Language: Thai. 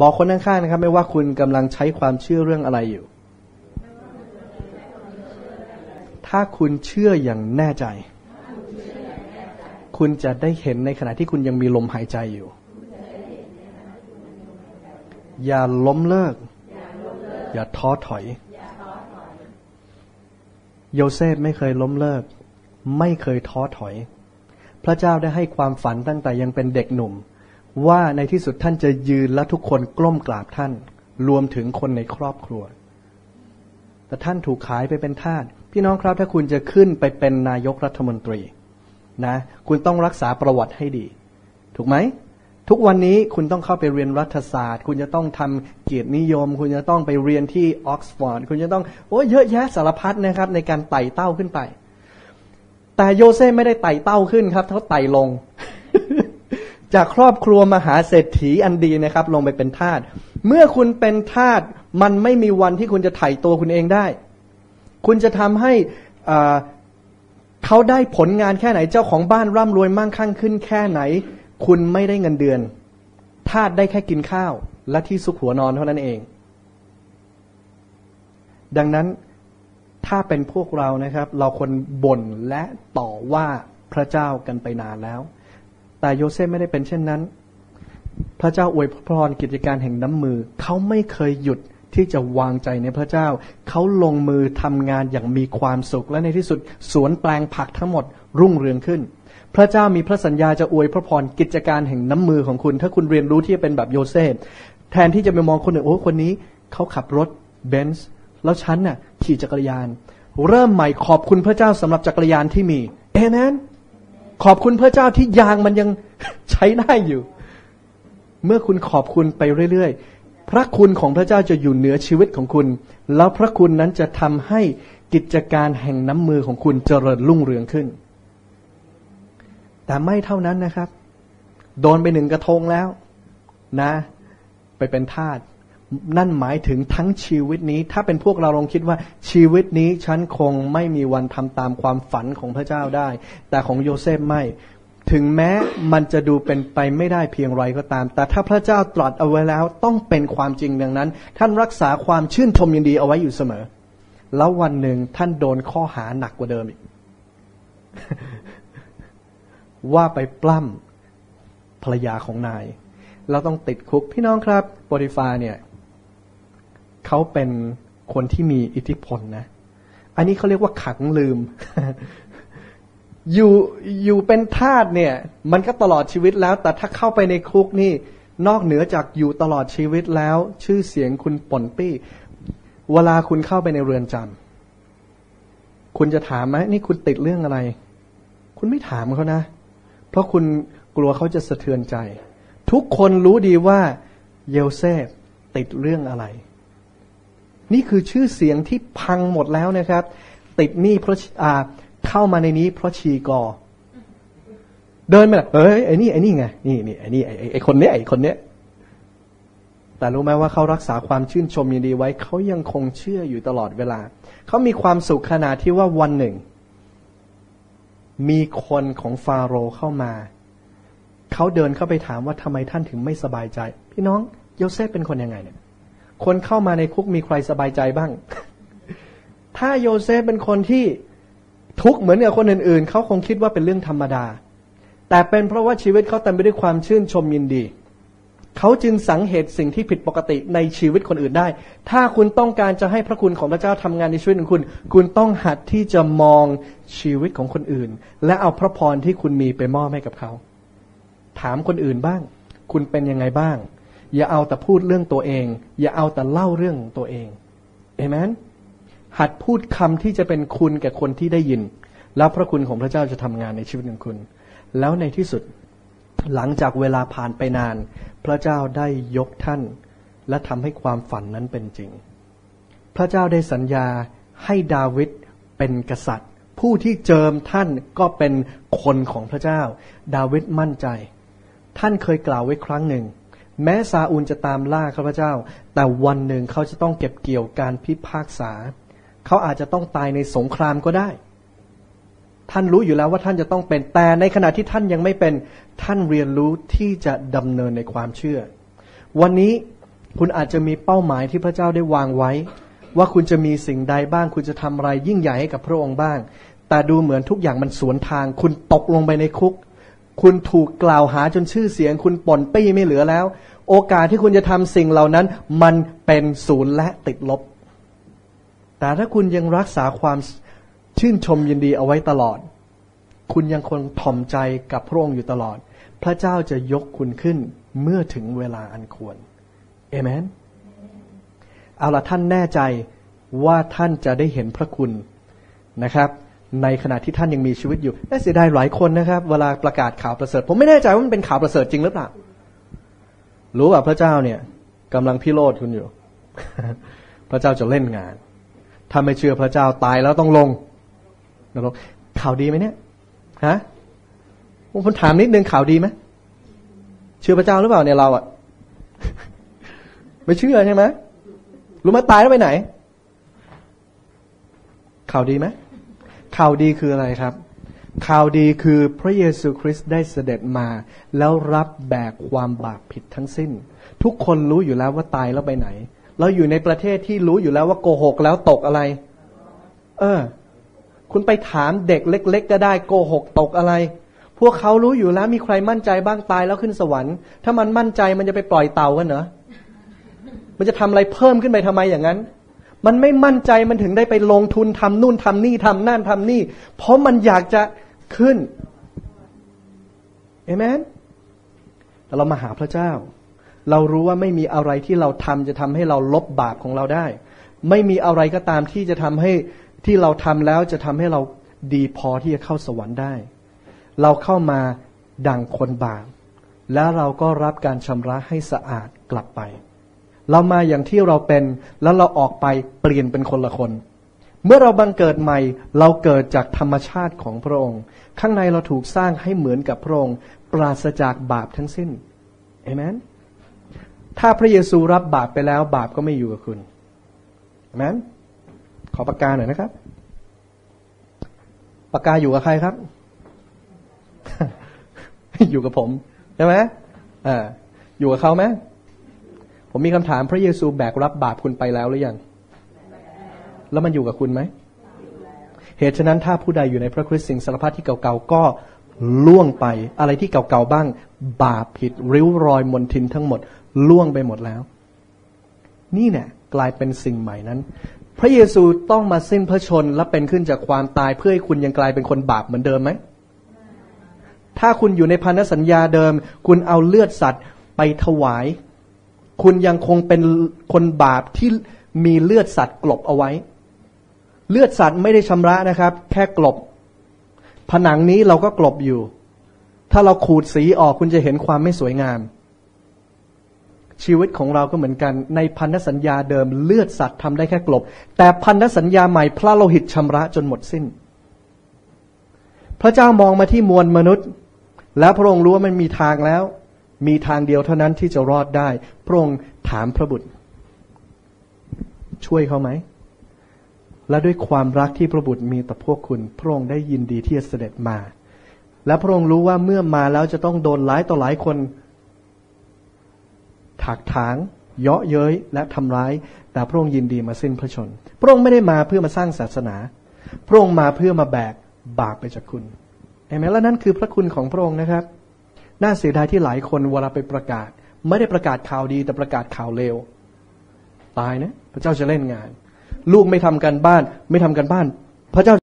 บอกคนข้างๆนะครับ ไม่ว่าคุณกำลังใช้ความเชื่อเรื่องอะไรอยู่ ถ้าคุณเชื่ออย่างแน่ใจ คุณจะได้เห็นในขณะที่คุณยังมีลมหายใจอยู่ อย่าล้มเลิก อย่าท้อถอย โยเซฟไม่เคยล้มเลิก ไม่เคยท้อถอย พระเจ้าได้ให้ความฝันตั้งแต่ยังเป็นเด็กหนุ่ม ว่าในที่สุดท่านจะยืนและทุกคนกล้มกราบท่าน รวมถึงคนในครอบครัว แต่ท่านถูกขายไปเป็นทาสพี่น้องครับถ้าคุณจะขึ้นไปเป็นนายกรัฐมนตรีนะ คุณต้องรักษาประวัติให้ดี ถูกไหมทุกวันนี้คุณต้องเข้าไปเรียนรัฐศาสตร์ คุณจะต้องทำเกียรตินิยม คุณจะต้องไปเรียนที่ออกซฟอร์ดคุณจะต้องโอ้เยอะแยะสารพัดนะครับ ในการไต่เต้าขึ้นไป แต่โยเซ่ไม่ได้ไต่เต้าขึ้นครับเขาไต่ลง จากครอบครัวมหาเศรษฐีอันดีนะครับ ลงไปเป็นทาสเมื่อคุณเป็นทาสมันไม่มีวันที่คุณจะไถ่ตัวคุณเองได้ คุณจะทำให้เขาได้ผลงานแค่ไหนเจ้าของบ้านร่ำรวยมั่งคั่งขึ้นแค่ไหน คุณไม่ได้เงินเดือนทาสได้แค่กินข้าว และที่ซุกหัวนอนเท่านั้นเอง ดังนั้นถ้าเป็นพวกเรานะครับ เราคนบ่นและต่อว่าพระเจ้ากันไปนานแล้ว แต่โยเซฟไม่ได้เป็นเช่นนั้น พระเจ้าอวยพรกิจการแห่งน้ำมือ เขาไม่เคยหยุดที่จะวางใจในพระเจ้า เขาลงมือทำงานอย่างมีความสุข และในที่สุดสวนแปลงผักทั้งหมดรุ่งเรืองขึ้น พระเจ้ามีพระสัญญาจะอวยพระพรกิจการแห่งน้ำมือของคุณ ถ้าคุณเรียนรู้ที่จะเป็นแบบโยเซฟแทนที่จะไปมองคนอื่นโอ้คนนี้เขาขับรถเบนซ์แล้วฉันน่ะขี่จักรยาน เริ่มใหม่ขอบคุณพระเจ้าสำหรับจักรยานที่มีเอเมน ขอบคุณพระเจ้าที่ยางมันยังใช้ได้อยู่ เมื่อคุณขอบคุณไปเรื่อยๆ พระคุณของพระเจ้าจะอยู่เหนือชีวิตของคุณ แล้วพระคุณนั้นจะทำให้กิจการแห่งน้ำมือของคุณเจริญรุ่งเรืองขึ้น แต่ไม่เท่านั้นนะครับ โดนไปหนึ่งกระทงแล้ว นะ ไปเป็นทาส นั่นหมายถึงทั้งชีวิตนี้ ถ้าเป็นพวกเราลองคิดว่าชีวิตนี้ฉันคงไม่มีวันทำตามความฝันของพระเจ้าได้ แต่ของโยเซฟไม่ ถึงแม้มันจะดูเป็นไปไม่ได้เพียงไรก็ตาม แต่ถ้าพระเจ้าตรัสเอาไว้แล้วต้องเป็นความจริงดังนั้น ท่านรักษาความชื่นชมยินดีเอาไว้อยู่เสมอ แล้ววันหนึ่งท่านโดนข้อหาหนักกว่าเดิมอีกว่าไปปล้ำภรรยาของนายแล้วต้องติดคุกพี่น้องครับโปรติฟาเนี่ย เขาเป็นคนที่มีอิทธิพลนะ อันนี้เขาเรียกว่าขังลืม อยู่อยู่เป็นทาสเนี่ย มันก็ตลอดชีวิตแล้ว แต่ถ้าเข้าไปในคุกนี่ นอกเหนือจากอยู่ตลอดชีวิตแล้ว ชื่อเสียงคุณป่นปี้ เวลาคุณเข้าไปในเรือนจำคุณจะถามไหมนี่คุณติดเรื่องอะไร คุณไม่ถามเขานะ เพราะคุณกลัวเขาจะสะเทือนใจ ทุกคนรู้ดีว่าเยลเซฟติดเรื่องอะไร นี่คือชื่อเสียงที่พังหมดแล้วนะครับ ติดหนี้เพราะอ่าเข้ามาในนี้เพราะชีกอ เดินมาเฮ้ยไอ้นี่ไอ้นี่ไงนี่นี่ไอ้นี่ไอ้ไอ้คนเนี้ยไอ้คนเนี้ยแต่รู้ไหมว่าเขารักษาความชื่นชมยินดีไว้เขายังคงเชื่ออยู่ตลอดเวลา เขามีความสุขขนาดที่ว่าวันหนึ่ง มีคนของฟาโรห์เข้ามา เขาเดินเข้าไปถามว่าทำไมท่านถึงไม่สบายใจ พี่น้องโยเซฟเป็นคนยังไงเนี่ย คนเข้ามาในคุกมีใครสบายใจบ้าง ถ้าโยเซฟเป็นคนที่ทุกข์เหมือนกับคนอื่นๆ เขาคงคิดว่าเป็นเรื่องธรรมดา แต่เป็นเพราะว่าชีวิตเขาเต็มไปด้วยความชื่นชมยินดี เขาจึงสังเหตุสิ่งที่ผิดปกติในชีวิตคนอื่นได้ ถ้าคุณต้องการจะให้พระคุณของพระเจ้าทำงานในชีวิตของคุณ คุณต้องหัดที่จะมองชีวิตของคนอื่น และเอาพระพรที่คุณมีไปมอบให้กับเขา ถามคนอื่นบ้าง คุณเป็นยังไงบ้าง อย่าเอาแต่พูดเรื่องตัวเอง อย่าเอาแต่เล่าเรื่องตัวเองเอเมนหัดพูดคำที่จะเป็นคุณแก่คนที่ได้ยิน แล้วพระคุณของพระเจ้าจะทำงานในชีวิตของคุณ แล้วในที่สุดหลังจากเวลาผ่านไปนาน พระเจ้าได้ยกท่าน และทำให้ความฝันนั้นเป็นจริง พระเจ้าได้สัญญาให้ดาวิดเป็นกษัตริย์ ผู้ที่เจิมท่านก็เป็นคนของพระเจ้า ดาวิดมั่นใจ ท่านเคยกล่าวไว้ครั้งหนึ่ง แม้ซาอูลจะตามล่าข้าพเจ้า แต่วันหนึ่งเขาจะต้องเก็บเกี่ยวการพิพากษา เขาอาจจะต้องตายในสงครามก็ได้ ท่านรู้อยู่แล้วว่าท่านจะต้องเป็น แต่ในขณะที่ท่านยังไม่เป็น ท่านเรียนรู้ที่จะดำเนินในความเชื่อ วันนี้คุณอาจจะมีเป้าหมายที่พระเจ้าได้วางไว้ ว่าคุณจะมีสิ่งใดบ้าง คุณจะทำอะไรยิ่งใหญ่ให้กับพระองค์บ้าง แต่ดูเหมือนทุกอย่างมันสวนทาง คุณตกลงไปในคุก คุณถูกกล่าวหาจนชื่อเสียง คุณป่นปี้ไม่เหลือแล้ว โอกาสที่คุณจะทำสิ่งเหล่านั้น มันเป็นศูนย์และติดลบ แต่ถ้าคุณยังรักษาความชื่นชมยินดีเอาไว้ตลอด คุณยังคงถ่อมใจกับพระองค์อยู่ตลอด พระเจ้าจะยกคุณขึ้นเมื่อถึงเวลาอันควรเอเมนเอาละท่านแน่ใจว่าท่านจะได้เห็นพระคุณนะครับ ในขณะที่ท่านยังมีชีวิตอยู่น่าเสียดายหลายคนนะครับ เวลาประกาศข่าวประเสริฐ ผมไม่แน่ใจว่ามันเป็นข่าวประเสริฐจริงหรือเปล่า รู้ว่าพระเจ้าเนี่ยกำลังพิโรธคุณอยู่ พระเจ้าจะเล่นงาน ถ้าไม่เชื่อพระเจ้าตายแล้วต้องลงนรกข่าวดีไหมเนี่ย ฮะผมถามนิดนึงข่าวดีไหมเชื่อพระเจ้าหรือเปล่าเนี่ยเราอะไม่เชื่อใช่ไหมรู้ไหมตายแล้วไปไหน ข่าวดีไหม ข่าวดีคืออะไรครับ ข่าวดีคือพระเยซูคริสต์ได้เสด็จมา แล้วรับแบกความบาปผิดทั้งสิ้น ทุกคนรู้อยู่แล้วว่าตายแล้วไปไหน เราอยู่ในประเทศที่รู้อยู่แล้วว่าโกหกแล้วตกอะไร เออ คุณไปถามเด็กเล็ก ๆ ก็ได้โกหกตกอะไร พวกเขารู้อยู่แล้วมีใครมั่นใจบ้างตายแล้วขึ้นสวรรค์ ถ้ามันมั่นใจมันจะไปปล่อยเต่ากันเหรอมันจะทำอะไรเพิ่มขึ้นไปทำไมอย่างนั้น มันไม่มั่นใจมันถึงได้ไปลงทุนทำนู่นทำนี่ทำนั่นทำนี่ เพราะมันอยากจะขึ้นเอเมนแต่เรามาหาพระเจ้า เรารู้ว่าไม่มีอะไรที่เราทำจะทำให้เราลบบาปของเราได้ ไม่มีอะไรก็ตามที่จะทำให้ที่เราทำแล้วจะทำให้เราดีพอที่จะเข้าสวรรค์ได้ เราเข้ามาดังคนบาปแล้วเราก็รับการชำระให้สะอาดกลับไป เรามาอย่างที่เราเป็น แล้วเราออกไปเปลี่ยนเป็นคนละคน เมื่อเราบังเกิดใหม่ เราเกิดจากธรรมชาติของพระองค์ ข้างในเราถูกสร้างให้เหมือนกับพระองค์ ปราศจากบาปทั้งสิ้นเอเมนถ้าพระเยซูรับบาปไปแล้ว บาปก็ไม่อยู่กับคุณเอเมนขอประกาศหน่อยนะครับปากกาอยู่กับใครครับ อยู่กับผม ใช่ไหมอ่าอยู่กับเขาไหม ผมมีคำถามพระเยซูแบกรับบาปคุณไปแล้วหรือยัง แล้วมันอยู่กับคุณไหม เหตุฉะนั้นถ้าผู้ใดอยู่ในพระคริสต์สิ่งสารพัดที่เก่าๆก็ล่วงไป อะไรที่เก่าๆบ้าง บาปผิด ริ้วรอยมนทินทั้งหมด ล่วงไปหมดแล้ว นี่เนี่ยกลายเป็นสิ่งใหม่นั้น พระเยซูต้องมาสิ้นพระชนและเป็นขึ้นจากความตายเพื่อให้คุณยังกลายเป็นคนบาปเหมือนเดิมไหม ถ้าคุณอยู่ในพันธสัญญาเดิม คุณเอาเลือดสัตว์ไปถวาย คุณยังคงเป็นคนบาปที่มีเลือดสัตว์กลบเอาไว้ เลือดสัตว์ไม่ได้ชำระนะครับ แค่กลบ ผนังนี้เราก็กลบอยู่ ถ้าเราขูดสีออกคุณจะเห็นความไม่สวยงาม ชีวิตของเราก็เหมือนกัน ในพันธสัญญาเดิมเลือดสัตว์ทำได้แค่กลบ แต่พันธสัญญาใหม่พระโลหิตชำระจนหมดสิ้น พระเจ้ามองมาที่มวลมนุษย์ แล้วพระองค์รู้ว่ามันมีทางแล้ว มีทางเดียวเท่านั้นที่จะรอดได้ พระองค์ถามพระบุตร ช่วยเขาไหม และด้วยความรักที่พระบุตรมีต่อพวกคุณ พระองค์ได้ยินดีที่จะเสด็จมา และพระองค์รู้ว่าเมื่อมาแล้วจะต้องโดนหลายต่อหลายคนถักถาง เยาะเย้ยและทำร้าย แต่พระองค์ยินดีมาสิ้นพระชน พระองค์ไม่ได้มาเพื่อมาสร้างศาสนา พระองค์มาเพื่อมาแบกบาปไปจากคุณเห็นไหมและนั่นคือพระคุณของพระองค์นะครับ น่าเสียดายที่หลายคนเวลาไปประกาศ ไม่ได้ประกาศข่าวดีแต่ประกาศข่าวเลวตายนะ พระเจ้าจะเล่นงาน ลูกไม่ทำกันบ้าน ไม่ทำกันบ้าน พระเจ้า